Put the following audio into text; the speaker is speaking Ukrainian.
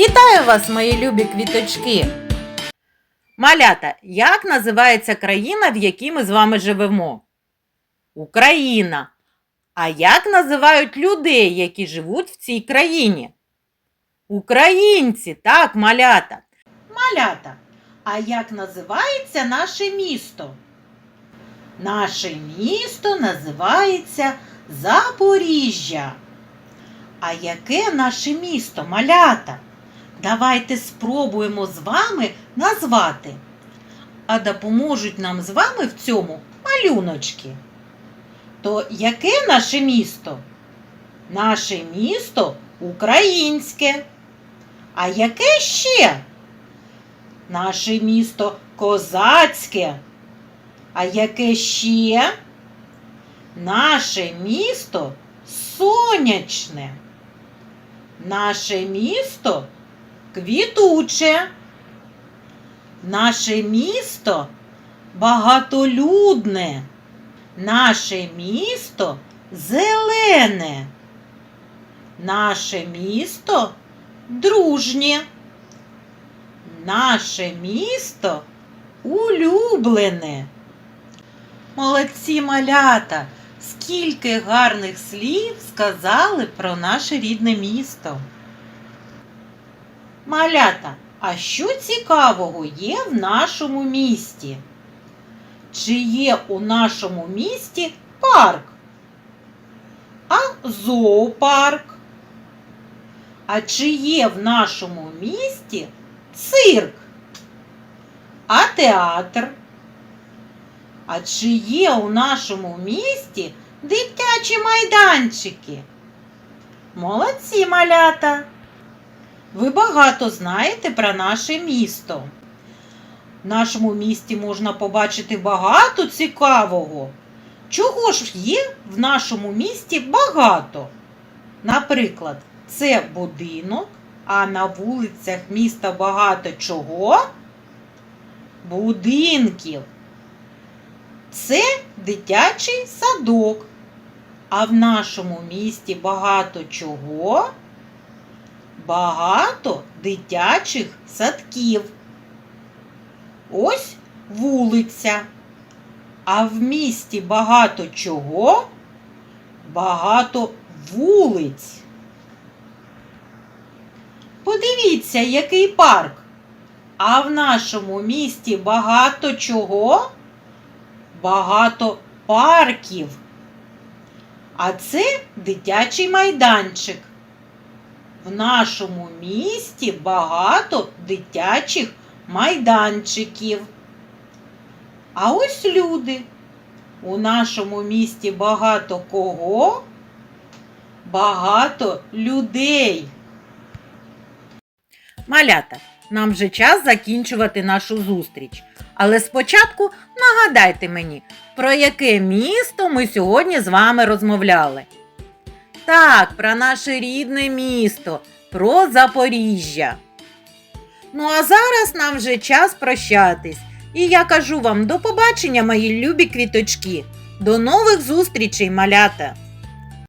Вітаю вас, мої любі квіточки! Малята, як називається країна, в якій ми з вами живемо? Україна. А як називають людей, які живуть в цій країні? Українці, так, малята. Малята. А як називається наше місто? Наше місто називається Запоріжжя. А яке наше місто, малята? Давайте спробуємо з вами назвати. А допоможуть нам з вами в цьому малюночки. То яке наше місто? Наше місто українське. А яке ще? Наше місто козацьке. А яке ще? Наше місто сонячне. Наше місто квітуче. Наше місто багатолюдне. Наше місто зелене. Наше місто дружнє. Наше місто улюблене. Молодці малята! Скільки гарних слів сказали про наше рідне місто. Малята, а що цікавого є в нашому місті? Чи є у нашому місті парк? А зоопарк? А чи є в нашому місті цирк? А театр? А чи є у нашому місті дитячі майданчики? Молодці малята! Ви багато знаєте про наше місто. В нашому місті можна побачити багато цікавого. Чого ж є в нашому місті багато? Наприклад, це будинок, а на вулицях міста багато чого? Будинків. Це дитячий садок. А в нашому місті багато чого? Багато дитячих садків. Ось вулиця. А в місті багато чого? Багато вулиць. Подивіться, який парк. А в нашому місті багато чого? Багато парків. А це дитячий майданчик. В нашому місті багато дитячих майданчиків. А ось люди. У нашому місті багато кого? Багато людей. Малята, нам вже час закінчувати нашу зустріч. Але спочатку нагадайте мені, про яке місто ми сьогодні з вами розмовляли. Так, про наше рідне місто, про Запоріжжя. Ну а зараз нам вже час прощатись. І я кажу вам до побачення, мої любі квіточки. До нових зустрічей, малята!